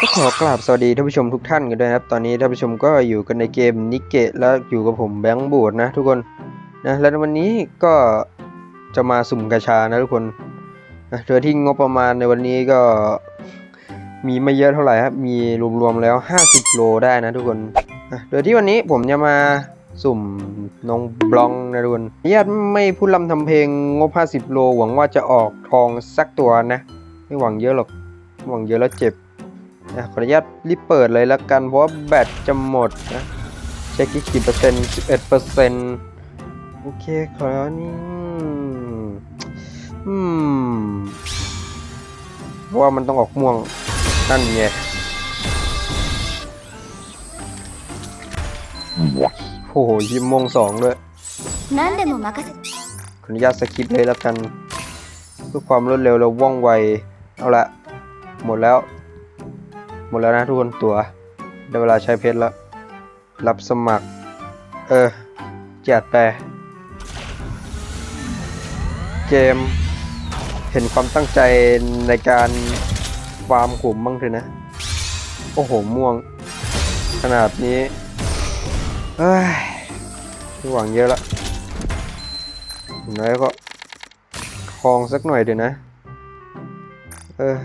ก็ขอกราบสวัสดีท่านผู้ชมทุกท่านกันด้วยครับ ตอนนี้ท่านผู้ชมก็อยู่กันในเกมนิเกะแล้วอยู่กับผมแบงค์บูดนะทุกคนนะและในวันนี้ก็จะมาสุ่มกระชานะทุกคนนะโดยที่งบประมาณในวันนี้ก็มีไม่เยอะเท่าไหร่ครับ มีรวมๆแล้ว 50 โลได้นะทุกคนนะโดยที่วันนี้ผมจะมาสุ่มน้องบลองนะทุกคนญาติไม่พูดลำทำเพลงงบ 50 โล หวังว่าจะออกทองสักตัวนะ ไม่หวังเยอะหรอกหวังเยอะแล้วเจ็บ ขออนุญาตรีบเปิดเลยแล้วกันเพราะว่าแบตจะหมดนะเช็คกี่เปอร์เซ็นต์สิบเอ็ดเปอร์เซ็นต์โอเคขอนี่อืมเพราะว่ามันต้องออกม่วงนั่นไงโอ้โหยิมมงสองด้วยขออนุญาตสกิปเลยแล้วกัน เพื่อความรวดเร็วและว่องไว เอาละ หมดแล้ว หมดแล้วนะทุกคนตัวได้เวลาใช้เพชรแล้ว รับสมัคร เออจัดไปเกม เห็นความตั้งใจในการฟาร์มขุมบ้างเถอะนะ โอ้โห ม่วง ขนาดนี้ เฮ้ยหวังเยอะละอย่างน้อยก็คลองสักหน่อยเดี๋ยวนะ เออ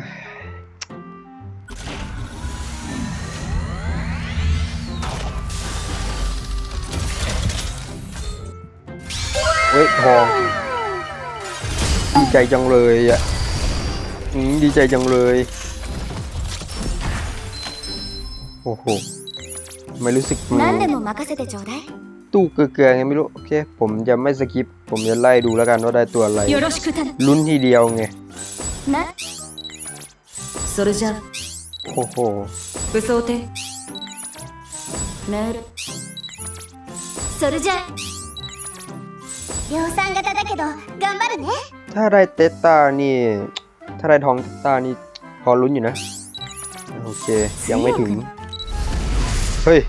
เฮ้ยทอง ดีใจจังเลยอ่ะอืมดีใจจังเลย โอ้โห ไม่รู้สึกมัน 何でも任せてちょうだい ตู้เกลือๆไงไม่รู้ โอเค ผมจะไม่สกิป ผมจะไล่ดูแล้วกันว่าได้ตัวอะไร よろしく頼 ลุ้นทีเดียวไง むなそれじゃあ โอ้โห 武装艇ムールそれじゃ 量産型だけど頑張るね ถ้าได้เตตตานี่ ถ้าได้ทองเตตตานี่ พอลุ้นอยู่นะ โอเค ยังไม่ถึง เฮ้ย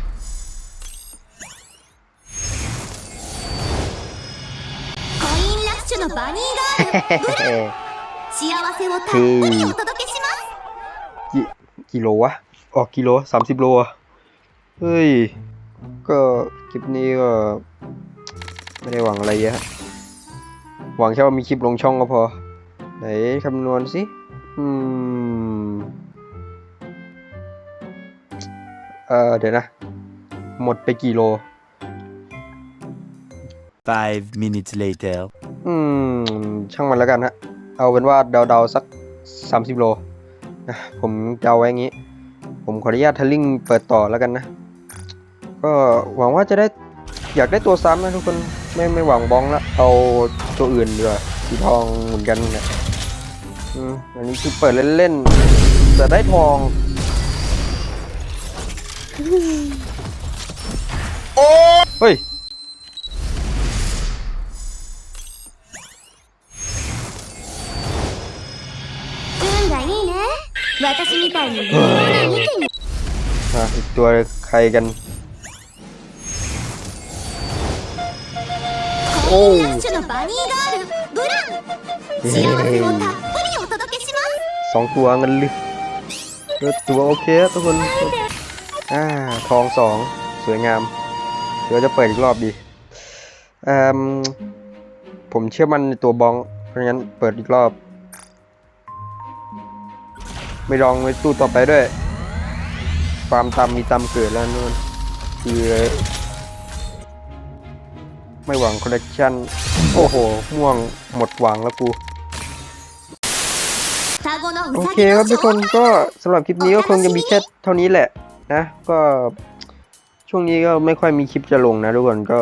コインラッシュのバニーガール幸せをたっぷりお届けします กิกิโลวะ ออกกิโลสามสิบโลอะเฮ้ย ก็คลิปนี้ก็ ไม่ได้หวังอะไรเยอะหวังแค่ว่ามีคลิปลงช่องก็พอ ไหนคำนวณสิ อืม เออเดี๋ยวนะ หมดไปกี่โล Five minutes later. อืม ช่างมันแล้วกันฮะ เอาเป็นว่าเดาๆสัก 30 โลนะผมเดาไว้อย่างงี้ ผมขออนุญาตทัลลิงเปิดต่อแล้วกันนะ ก็หวังว่าจะได้อยากได้ตัวซ้ำนะทุกคน ไม่ไม่หวังบ้องละเอาตัวอื่นดีกว่าสีทองเหมือนกันเนะอืมอันนี้คือเปิดเล่นๆแต่ได้ทอง โอ้เฮ้ยอะอีกตัวใครกัน コインラッシュのバニーガールブラン幸せをたっぷりお届けします สองตัวเงินลึกเออตัวโอเคอะทุกคน อ่า ทองสอง สวยงาม เดี๋ยวจะเปิดอีกรอบดีเอ่มผมเชื่อมันในตัวบอง เพราะงั้นเปิดอีกรอบ ไม่ลองไว้ตู้ต่อไปด้วย ความตามมีตามเกิดแล้วนู่นคือ ไม่หวังคอลเลกชันโอ้โห ม่วงหมดหวังแล้วกู โอเคครับทุกคนก็สำหรับคลิปนี้ก็คงจะมีแค่เท่านี้แหละนะก็ช่วงนี้ก็ไม่ค่อยมีคลิปจะลงนะทุกคนก็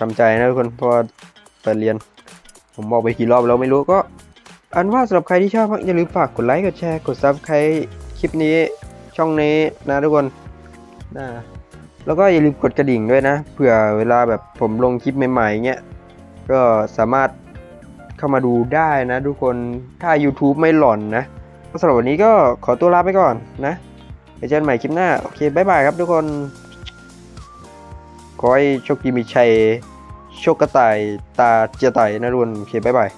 ทำใจนะทุกคนเพราะไปเรียน ผมบอกไปกี่รอบแล้วไม่รู้ก็ อันว่าสำหรับใครที่ชอบอย่าลืมฝากกดไลค์กดแชร์กดซับใครคลิปนี้ช่องนี้นะทุกคนนะ แล้วก็อย่าลืมกดกระดิ่งด้วยนะ เผื่อเวลาแบบผมลงคลิปใหม่ๆเงี้ย ก็สามารถเข้ามาดูได้นะทุกคน ถ้า YouTube ไม่หล่อนนะสำหรับวันนี้ก็ขอตัวลาไปก่อนนะไปเจอกันใหม่คลิปหน้า โอเค บ๊ายบายครับทุกคน ขอให้โชคดีมีชัย โชคกระต่าย ตาเจียไต่นะทุนโอเค บ๊ายบาย